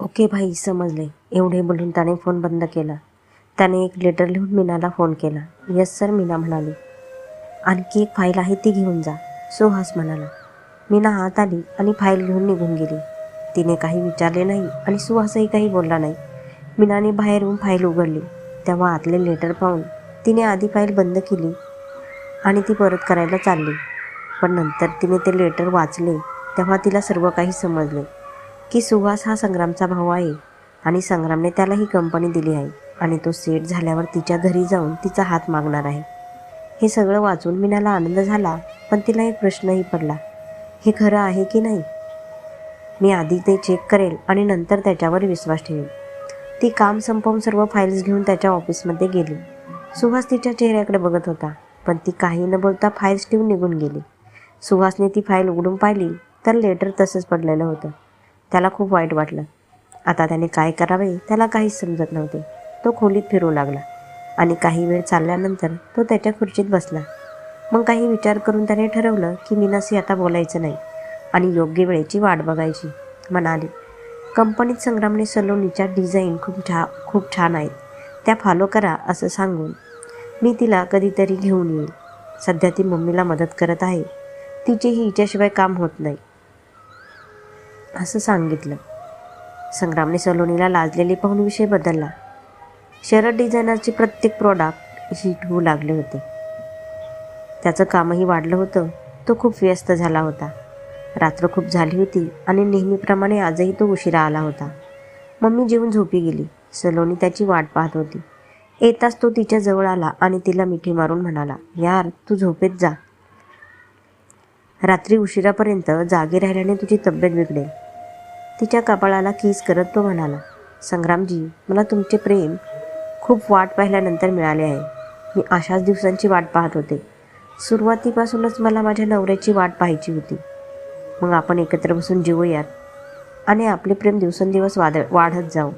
Okay भाई समजले. एवढे बोलून त्याने फोन बंद केला. त्याने एक लेटर लिहून मीनाला फोन केला. यस सर मीना म्हणाली. आणखी एक फाईल आहे ती घेऊन जा सुहास म्हणाला. मीना आत आली आणि फाईल घेऊन निघून गेली. तिने काही विचारले नाही आणि सुहासही काही बोलला नाही. मीनाने बाहेरून फाईल उघडली. तेव्हा आतले लेटर पाहून तिने आधी फाईल बंद केली आणि ती परत करायला चालली. पण नंतर तिने ते लेटर वाचले तेव्हा तिला सर्व काही समजले. की सुहास हा संग्रामचा भाऊ आहे आणि संग्रामने त्याला ही कंपनी दिली आहे आणि तो सेट झाल्यावर तिच्या घरी जाऊन तिचा हात मागणार आहे. हे सगळं वाचून मीनाला आनंद झाला पण तिला एक प्रश्नही पडला. हे खरं आहे की नाही? मी आधी ते चेक करेल आणि नंतर त्याच्यावर विश्वास ठेवेल. ती काम संपवून सर्व फाईल्स घेऊन त्याच्या ऑफिसमध्ये गेली. सुहास तिच्या चेहऱ्याकडे बघत होता पण ती काही न बोलता फाईल्स ठेवून निघून गेली. सुहासने ती फाईल उघडून पाहिली तर लेटर तसंच पडलेलं होतं. त्याला खूप वाईट वाटलं. आता त्याने काय करावे त्याला काहीच समजत नव्हते. तो खोलीत फिरू लागला आणि काही वेळ चालल्यानंतर तो त्याच्या खुर्चीत बसला. मग काही विचार करून त्याने ठरवलं की मीनाशी आता बोलायचं नाही आणि योग्य वेळेची वाट बघायची. म्हणाली कंपनीत संग्रामने सलोनीच्या डिझाईन खूप छा खूप छान आहेत. त्या फॉलो करा असं सांगून मी तिला कधीतरी घेऊन येईल. सध्या ती मम्मीला मदत करत आहे. तिचेही हिच्याशिवाय काम होत नाही. असं सांगितलं. संग्रामने सलोनीला लाजलेली पाहून विषय बदलला. शरद डिझायनरचे प्रत्येक प्रॉडक्ट हिट होऊ लागले होते. त्याचं कामही वाढलं होतं. तो खूप व्यस्त झाला होता. रात्र खूप झाली होती आणि नेहमीप्रमाणे आजही तो उशिरा आला होता. मम्मी जेवून झोपी गेली. सलोनी त्याची वाट पाहत होती. येताच तो तिच्या जवळ आला आणि तिला मिठी मारून म्हणाला यार तू झोपेत जा. रात्री उशिरापर्यंत जागे राहिल्याने तुझी तब्येत बिघडेल. तिच्या कपाळाला किस करत तो म्हणाला संग्रामजी मला तुमचे प्रेम खूप वाट पाहिल्यानंतर मिळाले आहे. मी अशाच दिवसांची वाट पाहत होते. सुरुवातीपासूनच मला माझ्या नवऱ्याची वाट पाहायची होती. मग आपण एकत्र बसून जेवूयात आणि आपले प्रेम दिवसेंदिवस वाद वाढत जाऊ.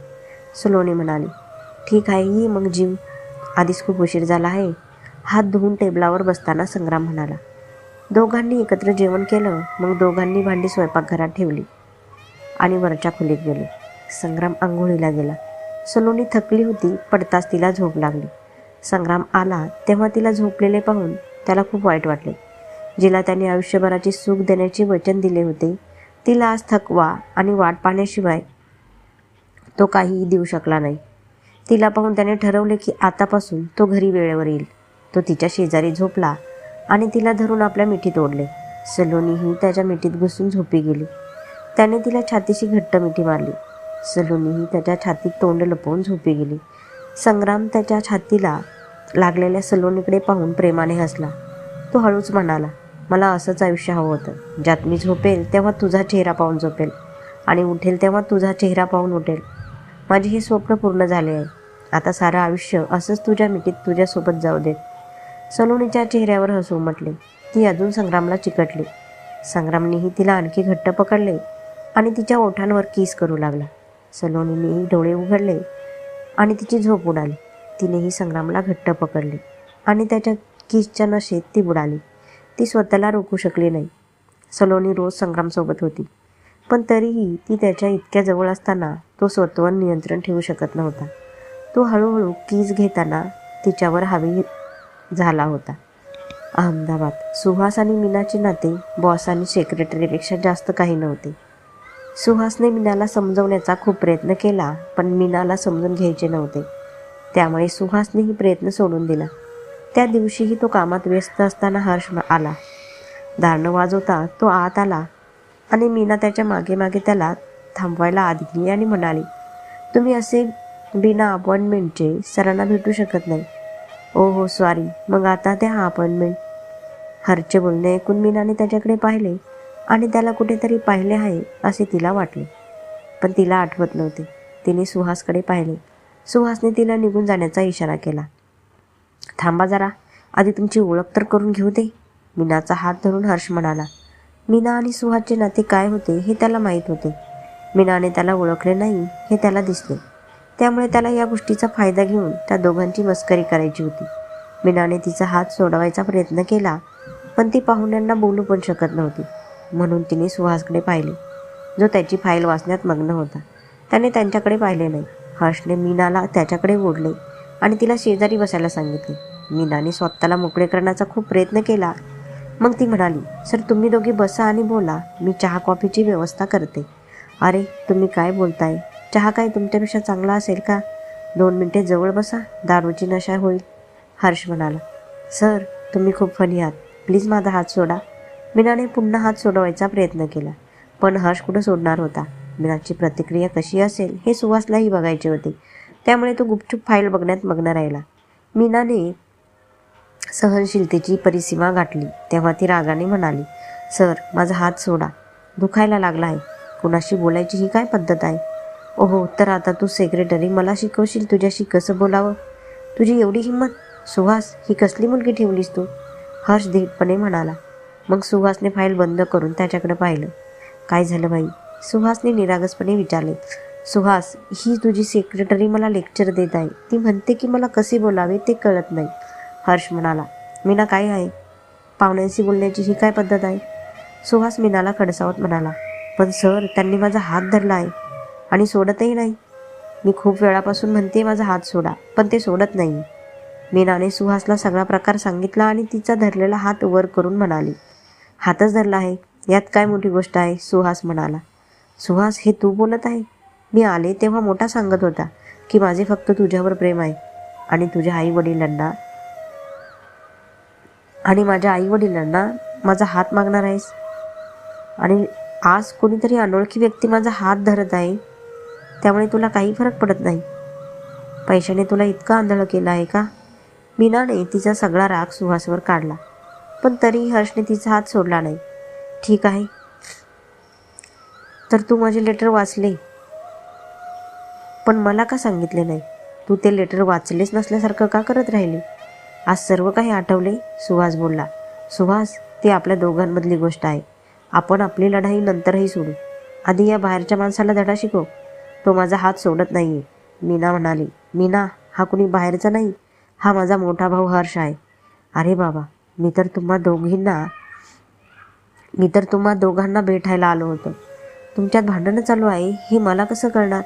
सलोनी म्हणाली ठीक आहे ये मग जीव. आधीच खूप उशीर झाला आहे. हात धुवून टेबलावर बसताना संग्राम म्हणाला दोघांनी एकत्र जेवण केलं मग दोघांनी भांडी स्वयंपाकघरात ठेवली आणि वरच्या खोलीत गेले. संग्राम आंघोळीला गेला. सलोनी थकली होती पडताच तिला झोप लागली. संग्राम आला तेव्हा तिला झोपलेले पाहून त्याला खूप वाईट वाटले. जिला त्याने आयुष्यभराची सुख देण्याचे वचन दिले होते तिला आज थकवा आणि वाट पाहण्याशिवाय तो काहीही देऊ शकला नाही. तिला पाहून त्याने ठरवले की आतापासून तो घरी वेळेवर येईल. तो तिच्या शेजारी झोपला आणि तिला धरून आपल्या मिठीत ओढले. सलोनीही त्याच्या मिठीत घुसून झोपी गेली. त्याने तिला छातीशी घट्ट मिठी मारली. सलोनीही त्याच्या छातीत तोंड लपवून झोपी गेली. संग्राम त्याच्या छातीला लागलेल्या सलोनीकडे पाहून प्रेमाने हसला. तो हळूच म्हणाला मला असंच आयुष्य हवं होतं. ज्यात मी झोपेल तेव्हा तुझा चेहरा पाहून झोपेल. आणि उठेल तेव्हा तुझा चेहरा पाहून उठेल. माझे हे स्वप्न पूर्ण झाले आहे. आता सारं आयुष्य असंच तुझ्या मिठीत तुझ्यासोबत जाऊ देत. सलोनीच्या चेहऱ्यावर हसू उमटले ती अजून संग्रामला चिकटली. संग्रामनेही तिला आणखी घट्ट पकडले आणि तिच्या ओठांवर किस करू लागला. सलोनीनेही डोळे उघडले आणि तिची झोप उडाली. तिनेही संग्रामला घट्ट पकडले आणि त्याच्या किसच्या नशेत ती बुडाली. ती स्वतःला रोखू शकली नाही. सलोनी रोज संग्रामसोबत होती. पण तरीही ती त्याच्या इतक्या जवळ असताना तो स्वतःवर नियंत्रण ठेवू शकत नव्हता. तो हळूहळू किस घेताना तिच्यावर हवी झाला होता. अहमदाबाद. सुहास आणि मीनाचे नाते बॉस आणि सेक्रेटरीपेक्षा जास्त काही नव्हते. सुहासने मीनाला समजवण्याचा खूप प्रयत्न केला पण मीनाला समजून घ्यायचे नव्हते. त्यामुळे सुहासनेही प्रयत्न सोडून दिला. त्या दिवशीही तो कामात व्यस्त असताना हर्ष आला. दारणं वाजवता तो आत आला आणि मीना त्याच्यामागे मागे त्याला थांबवायला आत गेली आणि म्हणाली तुम्ही असे बिना अपॉइंटमेंटचे सरांना भेटू शकत नाही. ओ हो सॉरी मग आता द्या हा अपॉइंटमेंट हरचे बोलणे ऐकून मीनाने त्याच्याकडे पाहिले आणि त्याला कुठेतरी पाहिले आहे असे तिला वाटले. पण तिला आठवत नव्हते. तिने सुहासकडे पाहिले. सुहासने तिला निघून जाण्याचा इशारा केला. थांबा जरा. आधी तुमची ओळख तर करून घेऊ दे. मीनाचा हात धरून हर्ष म्हणाला. मीना आणि सुहासचे नाते काय होते हे त्याला माहीत होते. मीनाने त्याला ओळखले नाही हे त्याला दिसले. त्यामुळे त्याला या गोष्टीचा फायदा घेऊन त्या दोघांची मस्करी करायची होती. मीनाने तिचा हात सोडवायचा प्रयत्न केला पण ती पाहुण्यांना बोलू पण शकत नव्हती. म्हणून तिने सुहासकडे पाहिले. जो त्याची फाईल वाचण्यात मग्न होता. त्याने त्यांच्याकडे पाहिले नाही. हर्षने मीनाला त्याच्याकडे ओढले आणि तिला शेजारी बसायला सांगितले. मीनाने स्वतःला मोकळे करण्याचा खूप प्रयत्न केला. मग ती म्हणाली सर तुम्ही दोघी बसा आणि बोला. मी चहा कॉफीची व्यवस्था करते. अरे तुम्ही काय बोलताय? चहा काय तुमच्यापेक्षा चांगला असेल का? दोन मिनटे जवळ बसा दारूची नशा होईल. हर्ष म्हणाला सर तुम्ही खूप फनी आहात. प्लीज माझा हात सोडा. मीनाने पुन्हा हात सोडवायचा प्रयत्न केला पण हर्ष कुठं सोडणार होता? मीनाची प्रतिक्रिया कशी असेल हे सुवासलाही बघायचे होते. त्यामुळे तो गुपचूप फाईल बघण्यात मग्न राहिला. मीनाने सहनशीलतेची परिसीमा गाठली. तेव्हा ती रागाने म्हणाली सर माझा हात सोडा. दुखायला लागला आहे. कुणाशी बोलायची ही काय पद्धत आहे? ओहो तर आता तू सेक्रेटरी मला शिकवशील तुझ्याशी कसं बोलावं? तुझी एवढी हिंमत? सुहास ही कसली मुलगी ठेवलीस तू? हर्ष धीटपणे म्हणाला. मग सुहासने फाईल बंद करून त्याच्याकडे पाहिलं. काय झालं बाई? सुहासने निरागसपणे विचारले. सुहास ही तुझी सेक्रेटरी मला लेक्चर देत आहे. ती म्हणते की मला कसे बोलावे ते कळत नाही. हर्ष म्हणाला मीना काय आहे? पाहुण्यांशी बोलण्याची ही काय पद्धत आहे? सुहास मीनाला खडसावत म्हणाला पण सर त्यांनी माझा हात धरला आहे. आणि सोडतही नाही. मी खूप वेळापासून म्हणते माझा हात सोडा पण ते सोडत नाही. मीनाने सुहासला सगळा प्रकार सांगितला आणि तिचा धरलेला हात वर करून म्हणाली हातच धरला आहे. यात काय मोठी गोष्ट आहे? सुहास म्हणाला सुहास हे तू बोलत आहे? मी आले तेव्हा मोठा सांगत होता की माझे फक्त तुझ्यावर प्रेम आहे आणि तुझ्या आई वडिलांना आणि माझ्या आई वडिलांना माझा हात मागणार आहेस. आणि आज कोणीतरी अनोळखी व्यक्ती माझा हात धरत आहे त्यामुळे तुला काही फरक पडत नाही. पैशाने तुला इतका आंधळं केला आहे का? मीनाने तिचा सगळा राग सुहासवर काढला. पण तरीही हर्षने तिचा हात सोडला नाही. ठीक आहे. तर तू माझे लेटर वाचले? पण मला का सांगितले नाही? तू ते लेटर वाचलेच नसल्यासारखं का करत राहिले? आज सर्व काही आठवले? सुहास बोलला. सुहास ती आपल्या दोघांमधली गोष्ट आहे. आपण आपली लढाई नंतरही सोडू. आधी या बाहेरच्या माणसाला धडा शिकव. तो माझा हात सोडत नाही मीना म्हणाली मीना हा कुणी बाहेरचा नाही? हा माझा मोठा भाऊ हर्ष आहे. अरे बाबा मी तर तुम्हा दोघींना मी तर तुम्हा दोघांना भेटायला आलो होतो. तुमच्यात भांडणं चालू आहे हे मला कसं कळणार?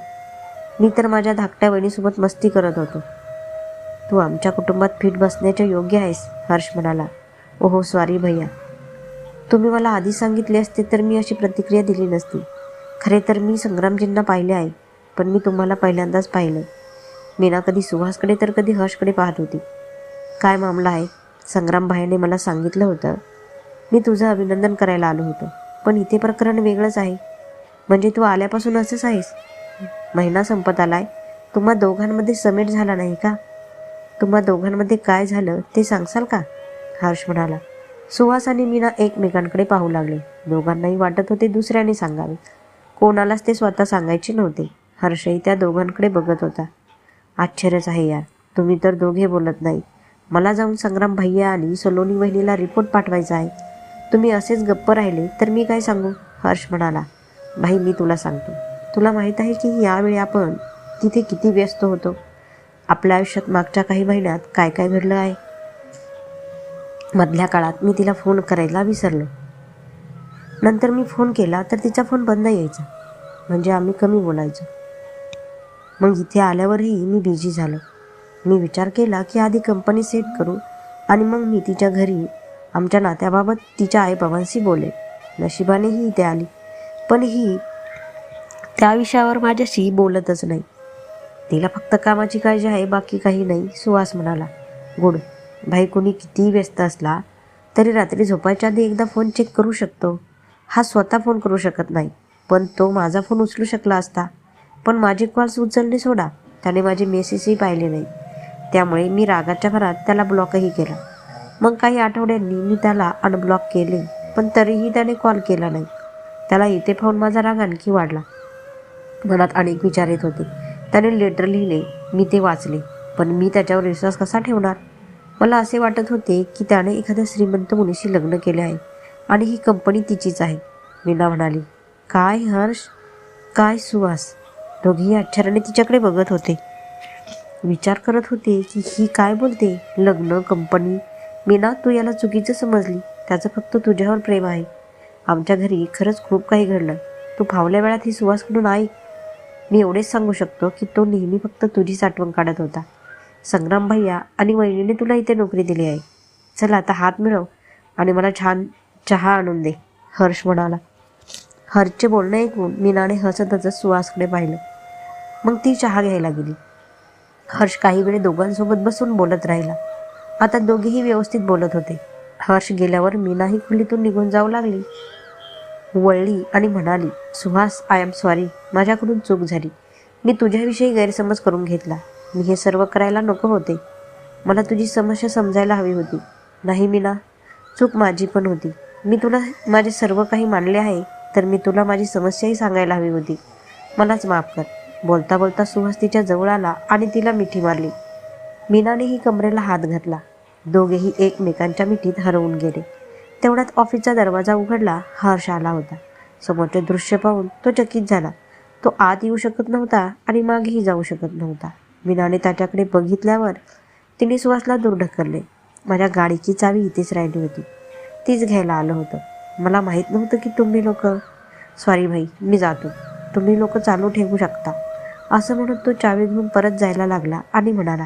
मी तर माझ्या धाकट्या वहिनीसोबत मस्ती करत होतो. तू आमच्या कुटुंबात फिट बसण्याच्या योग्य आहेस हर्ष म्हणाला. ओहो सॉरी भैया. तुम्ही मला आधी सांगितले असते तर मी अशी प्रतिक्रिया दिली नसती. खरे तर मी संग्रामजींना पाहिले आहे. पण मी तुम्हाला पहिल्यांदाच पाहिलं मीना कधी सुहासकडे तर कधी हर्षकडे पाहत होती. काय मामला आहे? संग्राम भाईने मला सांगितलं होतं. मी तुझं अभिनंदन करायला आलो होतो. पण इथे प्रकरण वेगळंच आहे. म्हणजे तू आल्यापासून असंच आहेस? महिना संपत आलाय. तुम्हा दोघांमध्ये समेट झाला नाही का? तुम्हा दोघांमध्ये काय झालं ते सांगसाल का? हर्ष म्हणाला. सुहास आणि मीना एकमेकांकडे पाहू लागले. दोघांनाही वाटत होते दुसऱ्याने सांगावे. कोणालाच ते स्वतः सांगायचे नव्हते. हर्षही त्या दोघांकडे बघत होता. आश्चर्यच आहे यार. तुम्ही तर दोघे बोलत नाही. मला जाऊन संग्राम भैया आणि सलोनी बहिणीला रिपोर्ट पाठवायचा आहे. तुम्ही असेच गप्प राहिले तर मी काय सांगू? हर्ष म्हणाला. भाई मी तुला सांगतो. तुला माहीत आहे की यावेळी आपण तिथे किती व्यस्त होतो? आपल्या आयुष्यात मागच्या काही महिन्यात काय काय घडलं आहे? मधल्या काळात मी तिला फोन करायला विसरलो. नंतर मी फोन केला तर तिचा फोन बंद यायचा. म्हणजे आम्ही कमी बोलायचो. मग इथे आल्यावरही मी बिझी झालो. मी विचार केला की आधी कंपनी सेट करू आणि मग मी तिच्या घरी आमच्या नात्याबाबत तिच्या आईबाबांशी बोले नशिबाने ही इथे आली. पण ही त्या विषयावर माझ्याशी बोलतच नाही. तिला फक्त कामाची काळजी आहे बाकी काही नाही सुहास म्हणाला. गुड भाई कोणी कितीही व्यस्त असला तरी रात्री झोपायच्या आधी एकदा फोन चेक करू शकतो. हा स्वतः फोन करू शकत नाही पण तो माझा फोन उचलू शकला असता. पण माझे कॉल्स उचलणे सोडा. त्याने माझे मेसेजही पाहिले नाही. त्यामुळे मी रागाच्या भरात त्याला ब्लॉकही केला. मग काही आठवड्यांनी मी त्याला अनब्लॉक केले पण तरीही त्याने कॉल केला नाही. त्याला इथे पाहून माझा राग आणखी वाढला. मनात अनेक विचार येत होते. त्याने लेटर लिहिले मी ते वाचले पण मी त्याच्यावर विश्वास कसा ठेवणार? मला असे वाटत होते की त्याने एखाद्या श्रीमंत मुलीशी लग्न केले आहे आणि ही कंपनी तिचीच आहे. मीना म्हणाली काय हर्ष? काय सुवास दोघीही आश्चर्याने तिच्याकडे बघत होते. विचार करत होते की ही काय बोलते? लग्न कंपनी मी ना तू याला चुकीचं समजली. त्याचं फक्त तुझ्यावर प्रेम आहे. आमच्या घरी खरंच खूप काही घडलं. तू फावल्या वेळात ही सुवासकडून ऐक मी एवढेच सांगू शकतो की तो नेहमी फक्त तुझीच आठवण काढत होता. संग्राम भैया आणि वहिनीने तुला इथे नोकरी दिली आहे. चल आता हात मिळव आणि मला छान चहा आणून दे हर्ष म्हणाला. हर्षचे बोलणं ऐकून मीनाने हसत हसत सुहासकडे पाहिलं. मग ती चहा घ्यायला गेली. हर्ष काही वेळ दोघांसोबत बसून बोलत राहिला. आता दोघेही व्यवस्थित बोलत होते. हर्ष गेल्यावर मीनाही खोलीतून निघून जाऊ लागली. वळली आणि म्हणाली सुहास आय एम सॉरी माझ्याकडून चूक झाली. मी तुझ्याविषयी गैरसमज करून घेतला. मी हे सर्व करायला नको होते. मला तुझी समस्या समजायला हवी होती. नाही मीना. चूक माझी पण होती. मी तुला माझे सर्व काही मानले आहे तर मी तुला माझी समस्याही सांगायला हवी होती. मलाच माफ कर. बोलता बोलता सुहास तिच्या जवळ आला आणि तिला मिठी मारली. मीनानेही कमरेला हात घातला. दोघेही एकमेकांच्या मिठीत हरवून गेले. तेवढ्यात ऑफिसचा दरवाजा उघडला हर्ष आला होता. समोरचे दृश्य पाहून तो चकित झाला. तो आत येऊ शकत नव्हता आणि मागेही जाऊ शकत नव्हता. मीनाने त्याच्याकडे बघितल्यावर तिने सुहासला दूर ढकलले. माझ्या गाडीची चावी इथेच राहिली होती. तीच घ्यायला आलं होतं. मला माहीत नव्हतं की तुम्ही लोक सॉरी भाई मी जातो. तुम्ही लोक चालू ठेवू शकता. असं म्हणून तो चावी घेऊन परत जायला लागला आणि म्हणाला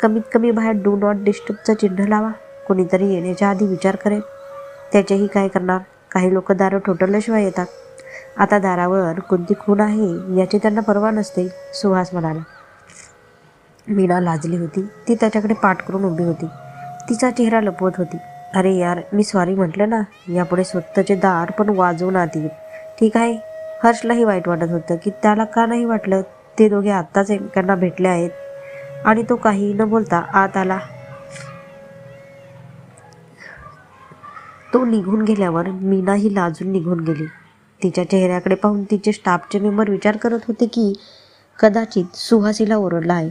कमीत कमी बाहेर डू नॉट डिस्टर्बचं चिन्ह लावा. कोणीतरी येण्याच्या आधी विचार करेल. त्याचेही काय करणार? काही लोक दारं ठोठवल्याशिवाय येतात. आता दारावर कोणती खून आहे याची त्यांना पर्वा नसते सुहास म्हणाला. मीना लाजली होती. ती त्याच्याकडे पाठ करून उभी होती. तिचा चेहरा लपवत होती. अरे यार मी सॉरी म्हटलं ना. यापुढे स्वतःचे दार पण वाजवून आत येईल ठीक आहे. हर्षलाही वाईट वाटत होतं की त्याला का नाही वाटलं? ते दोघे आत्ताच एकमेकांना भेटले आहेत. आणि तो काही न बोलता आत आला. तो निघून गेल्यावर मीनाही लाजून निघून गेली. तिच्या चेहऱ्याकडे पाहून तिचे स्टाफचे मेंबर विचार करत होते की कदाचित सुहासीला ओरडला आहे.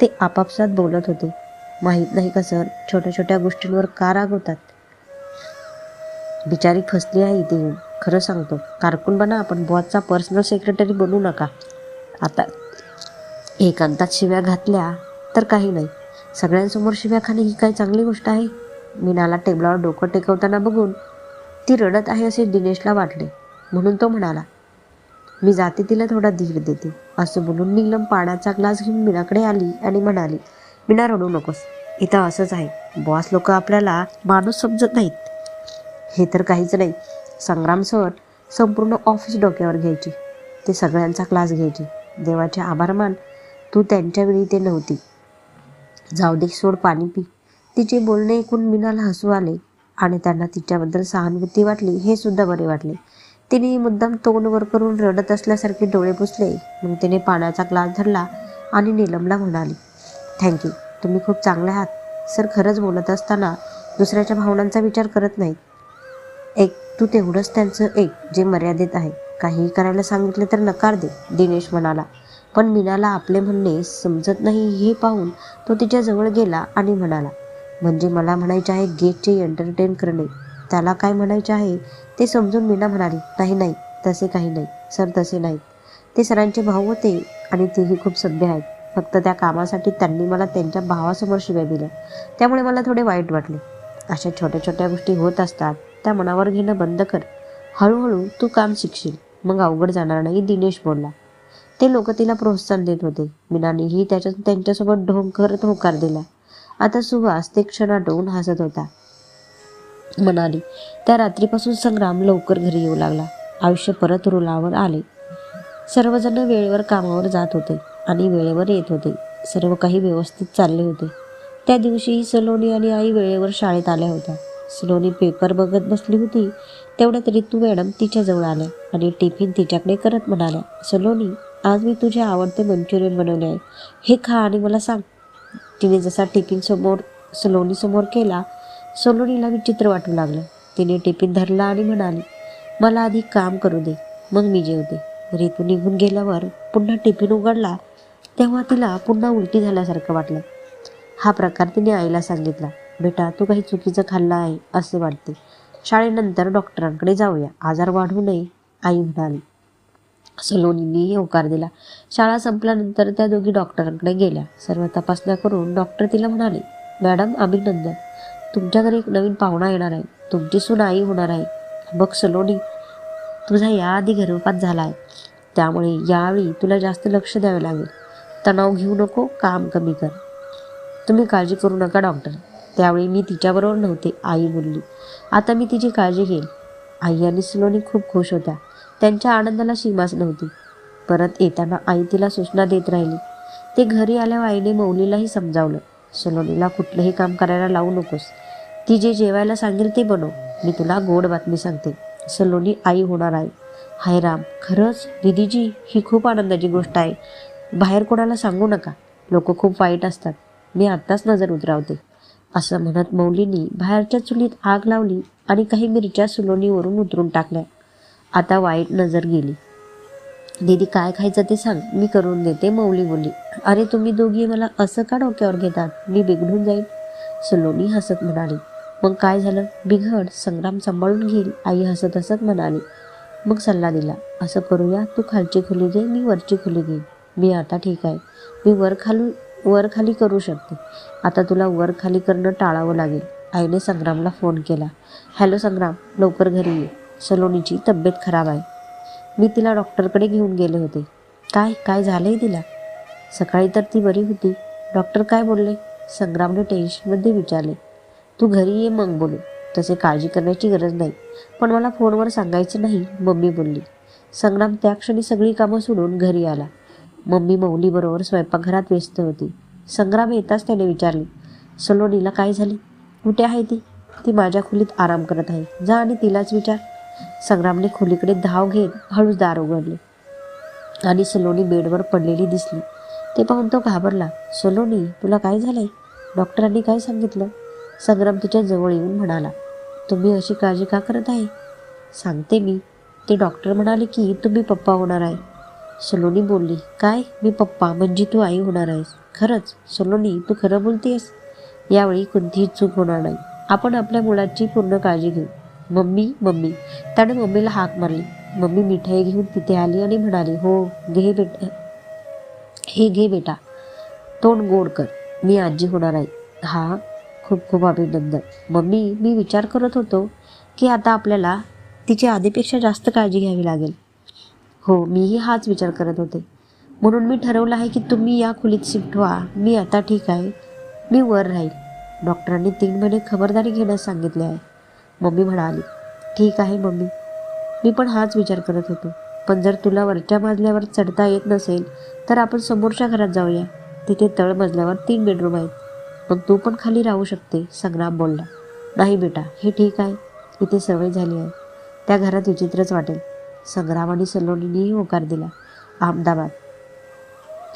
ते आपापसात बोलत होते. माहीत नाही का सर छोट्या छोट्या गोष्टींवर का रागवतात बिचारी फसली आहे इथे येऊन. खरं सांगतो कारकून बना आपण बॉसचा पर्सनल सेक्रेटरी बनू नका. आता एकांतात शिव्या घातल्या तर काही नाही. सगळ्यांसमोर शिव्या खाणे ही काही चांगली गोष्ट आहे? मीनाला टेबलावर डोकं टेकवताना बघून ती रडत आहे असे दिनेशला वाटले. म्हणून तो म्हणाला मी जाते तिला थोडा धीर देते. असं बोलून नीलम पाण्याचा ग्लास घेऊन मीनाकडे आली आणि म्हणाली मीना रडू नकोस. इथं असंच आहे. बॉस लोक आपल्याला माणूस समजत नाहीत. हे तर काहीच नाही. संग्राम सर संपूर्ण ऑफिस डोक्यावर घ्यायची. ते सगळ्यांचा क्लास घ्यायचे. देवाचे आभार मान तू त्यांच्या वेळी ते नव्हती. जाऊ दे सोड पाणी पी. तिचे बोलणे ऐकून मीनाला हसू आले आणि त्यांना तिच्याबद्दल सहानुभूती वाटली हे सुद्धा बरे वाटले. तिने मुद्दाम तोंड वर करून रडत असल्यासारखे डोळे पुसले. मग तिने पाण्याचा ग्लास धरला आणि नीलमला म्हणाली थँक्यू तुम्ही खूप चांगले आहात. सर खरंच बोलत असताना दुसऱ्याच्या भावनांचा विचार करत नाहीत. एक तू तेवढंच त्यांचं एक जे मर्यादित आहे. काहीही करायला सांगितले तर नकार दे दिनेश म्हणाला. पण मीनाला आपले म्हणणे समजत नाही हे पाहून तो तिच्याजवळ गेला आणि म्हणाला म्हणजे मला म्हणायचे आहे गेटचे एंटरटेन करणे. त्याला काय म्हणायचे आहे ते समजून मीना म्हणाली नाही नाही तसे काही नाही सर तसे नाहीत ते सरांचे भाऊ होते आणि तेही खूप सभ्य आहेत. फक्त त्या कामासाठी त्यांनी मला त्यांच्या भावासमोर शिव्या दिल्या. त्यामुळे मला थोडे वाईट वाटले. अशा छोट्या छोट्या गोष्टी होत असतात त्या मनावर घेणं बंद कर. हळूहळू तू काम शिकशील. मग अवघड जाणार नाही. दिनेश बोलला. ते लोक तिला प्रोत्साहन देत होते मीनानेही त्याच्या त्यांच्यासोबत ढोंग करत होकार दिला. आता सुहास ते क्षणात आठवून हसत होता. म्हणाली त्या रात्रीपासून संग्राम लवकर घरी येऊ लागला. आयुष्य परत रुलावर आले. सर्वजण वेळेवर कामावर जात होते आणि वेळेवर येत होते. सर्व काही व्यवस्थित चालले होते. त्या दिवशीही सलोनी आणि आई वेळेवर शाळेत आल्या होत्या. सलोनी पेपर बघत बसली होती. तेवढ्यात रितू मॅडम तिच्याजवळ आल्या आणि टिफिन तिच्याकडे करत म्हणाल्या सलोनी आज मी तुझे आवडते मंचुरियन बनवले आहे. हे खा आणि मला सांग. तिने जसा टिफिन समोर केला सलोनीला विचित्र वाटू लागलं. तिने टिफिन धरला आणि म्हणाली मला आधी काम करू दे मग मी जेवते. रितू निघून गेल्यावर पुन्हा टिफिन उघडला तेव्हा तिला पुन्हा उलटी झाल्यासारखं वाटलं. हा प्रकार तिने आईला सांगितला बेटा तू काही चुकीचं खाल्लं आहे असे वाटते. शाळेनंतर डॉक्टरांकडे जाऊया. आजार वाढू नये आई म्हणाली. सलोनीने होकार दिला. शाळा संपल्यानंतर त्या दोघी डॉक्टरांकडे गेल्या. सर्व तपासण्या करून डॉक्टर तिला म्हणाले मॅडम अभिनंदन. तुमच्या घरी एक नवीन पाहुणा येणार आहे. तुमची सून आई होणार आहे. बघ सलोनी तुझा याआधी गर्भपात झाला आहे त्यामुळे यावेळी तुला जास्त लक्ष द्यावे लागेल. तणाव घेऊ नको काम कमी कर. तुम्ही काळजी करू नका डॉक्टर त्यावेळी मी तिच्याबरोबर नव्हते आई बोलली. आता मी तिची काळजी घेईल. आई आणि सलोनी खूप खुश होत्या. त्यांच्या आनंदाला सीमाच नव्हती परत येताना आई तिला सूचना देत राहिली. ते घरी आल्यावर आईने मौलीलाही समजावलं. सलोनीला कुठलंही काम करायला लावू नकोस. ती जे जेवायला सांगेल ते बनव. मी तुला गोड बातमी सांगते. सलोनी आई होणार आहे. हाय राम. खरंच? दिदीजी ही खूप आनंदाची गोष्ट आहे. बाहेर कोणाला सांगू नका. लोक खूप वाईट असतात. मी आत्ताच नजर उतरावते. असं म्हणत मौलीनी बाहेरच्या चुलीत आग लावली आणि काही मिरच्या सलोनीवरून उतरून टाकल्या. आता वाईट नजर गेली. दीदी काय खायचं ते सांग. मी करून देते मौली बोलली. अरे तुम्ही दोघी मला असं का डोक्यावर घेतात? मी बिघडून जाईल सलोनी हसत म्हणाली. मग काय झालं? बिघड संग्राम सांभाळून घेईल आई हसत हसत म्हणाली. मग सल्ला दिला. असं करूया तू खालची खोली घे मी वरची खोली घेईन. मी आता ठीक आहे. मी वर खाली वर खाली करू शकते. आता तुला वर खाली करणं टाळावं लागेल. आईने संग्रामला फोन केला. हॅलो संग्राम. लवकर घरी ये. सलोनीची तब्येत खराब आहे. मी तिला डॉक्टरकडे घेऊन गेले होते. काय काय झालंय तिला? सकाळी तर ती बरी होती. डॉक्टर काय बोलले? संग्रामने टेन्शनमध्ये विचारले. तू घरी ये मग बोलू. तसे काळजी करण्याची गरज नाही. पण मला फोनवर सांगायचं नाही मम्मी बोलली. संग्राम त्या क्षणी सगळी कामं सोडून घरी आला. मम्मी मौलीबरोबर स्वयंपाकघरात व्यस्त होती. संग्राम येताच त्याने विचारले सलोनीला काय झाली? कुठे आहे ती? ती माझ्या खोलीत आराम करत आहे. जा आणि तिलाच विचार. संग्रामने खोलीकडे धाव घेत हळूच दार उघडले. आणि सलोनी बेडवर पडलेली दिसली. ते पाहून तो घाबरला. सलोनी तुला काय झालंय? डॉक्टरांनी काय सांगितलं? संग्राम तिच्या जवळ येऊन म्हणाला तुम्ही अशी काळजी का करत आहे? सांगते मी. ते डॉक्टर म्हणाले की तुम्ही पप्पा होणार आहे. सलोनी बोलली काय? मी पप्पा म्हणजे तू आई होणार आहेस. खरंच? सलोनी तू खरं बोलतेस? यावेळी कोणतीही चूक होणार नाही. आपण आपल्या मुलाची पूर्ण काळजी घेऊ. Mummy mummy. त्याने मम्मीला हाक मारली. मम्मी मिठाई घेऊन तिथे आली आणि म्हणाली हो घे बेटा हे घे बेटा. तोंड गोड कर. मी आजी होणार आहे. हा खूप खूप अभिनंदन. मम्मी मी विचार करत होतो की आता आपल्याला तिची आधीपेक्षा जास्त काळजी घ्यावी लागेल. हो मीही हाच विचार करत होते. म्हणून मी ठरवलं आहे की तुम्ही या खोलीत शिफ्ट व्हा. मी आता ठीक आहे. मी वर राहील. डॉक्टरांनी तीन महिने खबरदारी घेण्यास सांगितले आहे. मम्मी म्हणाली ठीक आहे मम्मी. मी पण हाच विचार करत होतो. पण जर तुला वरच्या मजल्यावर चढता येत नसेल तर आपण समोरच्या घरात जाऊया. तिथे तळ मजल्यावर तीन बेडरूम आहेत. मग तू पण खाली राहू शकते संग्राम बोलला. नाही बेटा हे ठीक आहे. इथे सवय झाली आहे. त्या घरात विचित्रच वाटेल. संग्राम आणि सलोनीनेही होकार दिला. अहमदाबाद.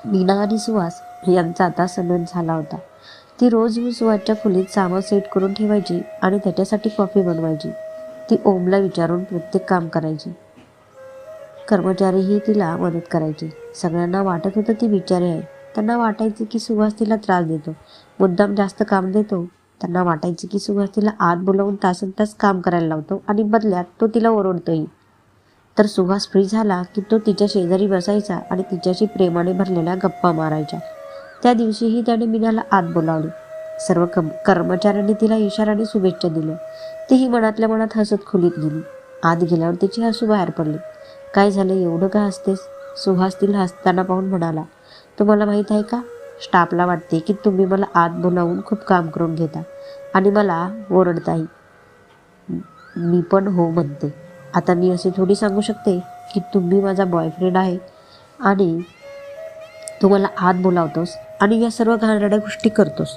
मीना आणि सुहास यांचा आता सलोन झाला होता. ती रोज येऊन सुहासच्या खोलीत सामान सेट करून ठेवायची आणि त्याच्यासाठी कॉफी बनवायची. ती ओमला विचारून प्रत्येक काम करायची. कर्मचारीही तिला मदत करायचे. सगळ्यांना वाटत होतं ती बिचारी आहे. त्यांना वाटायचे की सुहास तिला त्रास देतो. मुद्दाम जास्त काम देतो. त्यांना वाटायचे की सुहास तिला आत बोलावून तासन तास काम करायला लावतो आणि बदल्यात तो तिला ओरडतोही तर सुहास फ्री झाला की तो तिच्या शेजारी बसायचा आणि तिच्याशी प्रेमाने भरलेल्या गप्पा मारायच्या. त्या दिवशीही त्याने मीनाला आत बोलावली. सर्व कम कर्मचाऱ्यांनी तिला इशाराने शुभेच्छा दिल्या. तीही मनातल्या मनात हसत खोलीत गेली. आत गेल्यावर तिची हसू बाहेर पडली. काय झालं? एवढं का हसतेस? सुहास तिला हसताना पाहून म्हणाला तुम्हाला माहीत आहे का? स्टाफला वाटते की तुम्ही मला आत बोलावून खूप काम करून घेता आणि मला ओरडताही. मी पण हो म्हणते. आता मी असे थोडी सांगू शकते की तुम्ही माझा बॉयफ्रेंड आहे आणि तू मला आत बोलावतोस आणि या सर्व घाणेरड्या गोष्टी करतोस.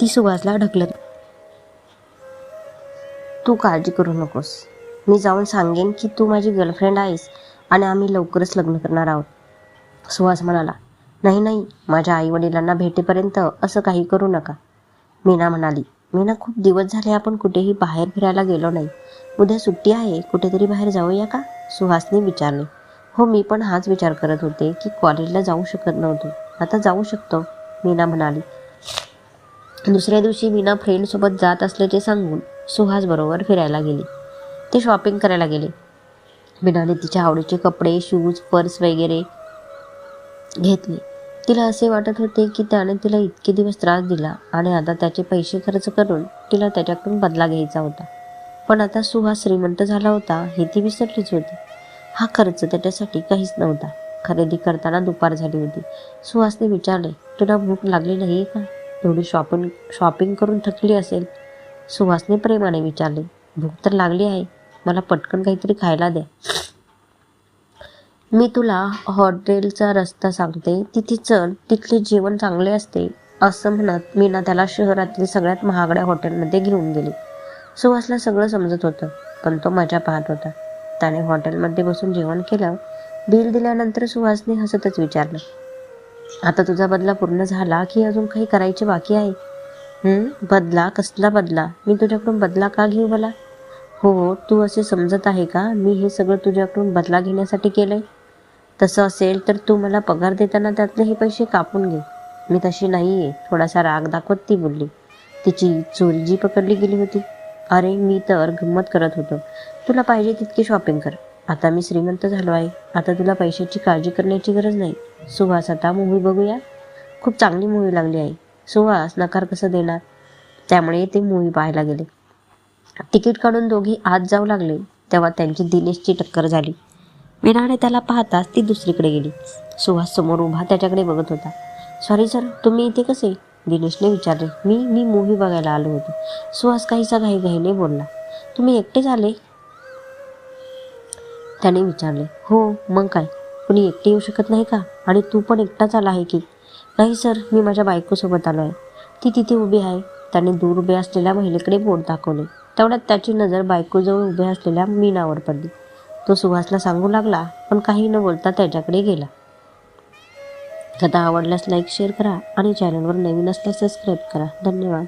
ती सुहासला ढकलत तू काळजी करू नकोस. मी जाऊन सांगेन की तू माझी गर्लफ्रेंड आहेस आणि आम्ही लवकरच लग्न करणार आहोत. सुहास म्हणाला नाही नाही माझ्या आईवडिलांना भेटेपर्यंत असं काही करू नका. मीना म्हणाली मीना खूप दिवस झाले आपण कुठेही बाहेर फिरायला गेलो नाही. उद्या सुट्टी आहे कुठेतरी बाहेर जाऊया का? सुहासने विचारले. हो मी पण हाच विचार करत होते की कॉलेजला जाऊ शकत नव्हतो. आता जाऊ शकतो मीना म्हणाली. दुसऱ्या दिवशी मीना फ्रेंडसोबत जात असल्याचे सांगून सुहास बरोबर फिरायला गेली. ते शॉपिंग करायला गेले. मीनाने तिच्या आवडीचे कपडे शूज पर्स वगैरे घेतले. तिला असे वाटत होते की त्याने तिला इतके दिवस त्रास दिला आणि आता त्याचे पैसे खर्च करून तिला त्याच्याकडून बदला घ्यायचा होता. पण आता सुहास श्रीमंत झाला होता हे ती विसरलीच होती. हा खर्च त्याच्यासाठी काहीच नव्हता. खरेदी करताना दुपार झाली होती. सुहासने विचारले तुला भूक लागली नाही का? एवढी शॉपिंग शॉपिंग करून थकली असेल. सुहासने प्रेमाने विचारले भूक तर लागली आहे. मला पटकन काहीतरी खायला द्या. मी तुला हॉटेलचा रस्ता सांगते. तिथे चल. तिथले जेवण चांगले असते. असं म्हणत मीना त्याला शहरातली सगळ्यात महागड्या हॉटेलमध्ये घेऊन गेली. सुहासला सगळं समजत होतं पण तो मजा पाहत होता. त्याने हॉटेलमध्ये बसून जेवण केलं. बिल दिल्यानंतर सुहासने हसतच विचारलं आता तुझा बदला पूर्ण झाला की अजून काही करायचे बाकी आहे? बदला? कसला बदला? मी तुझ्याकडून बदला का घेऊ मला? हो तू असे समजत आहे का? मी हे सगळं तुझ्याकडून बदला घेण्यासाठी केलंय. तसं असेल तर तू मला पगार देताना त्यातले हे पैसे कापून घे. मी तशी नाही आहे थोडासा राग दाखवत ती बोलली. तिची चोरी जी पकडली गेली होती. अरे मी तर गंमत करत होतो. तुला पाहिजे तितकी शॉपिंग कर. आता मी श्रीमंत झालो आहे. आता तुला पैशाची काळजी करण्याची गरज नाही. सुहास आता मूवी बघूया. खूप चांगली मूवी लागली आहे सुहास नकार कसं देणार? त्यामुळे ते मूवी पाहायला गेले. तिकीट काढून दोघी आत जाऊ लागले. तेव्हा त्यांची दिनेशची टक्कर झाली. विनाने त्याला पाहताच ती दुसरीकडे गेली. सुहास समोर उभा त्याच्याकडे बघत होता. सॉरी सर तुम्ही इथे कसे? दिनेशने विचारले मी मी मूवी बघायला आलो होतो. सुहास काहीसा घाईघाईने बोलला तुम्ही एकटेच आले? त्याने विचारले हो मग काय? कुणी एकटे येऊ शकत नाही का? आणि तू पण एकटाच आला आहे की? नाही सर मी माझ्या बायकोसोबत आलो आहे. ती तिथे उभी आहे. त्याने दूर उभे असलेल्या महिलेकडे बोट दाखवले. तेवढ्यात त्याची नजर बायकोजवळ उभ्या असलेल्या मीनावर पडली. तो सुहासला सांगू लागला पण काही न बोलता त्याच्याकडे गेला. कथा आवडल्यास लाईक शेअर करा आणि चॅनलवर नवीन असल्यास सबस्क्राईब करा. धन्यवाद.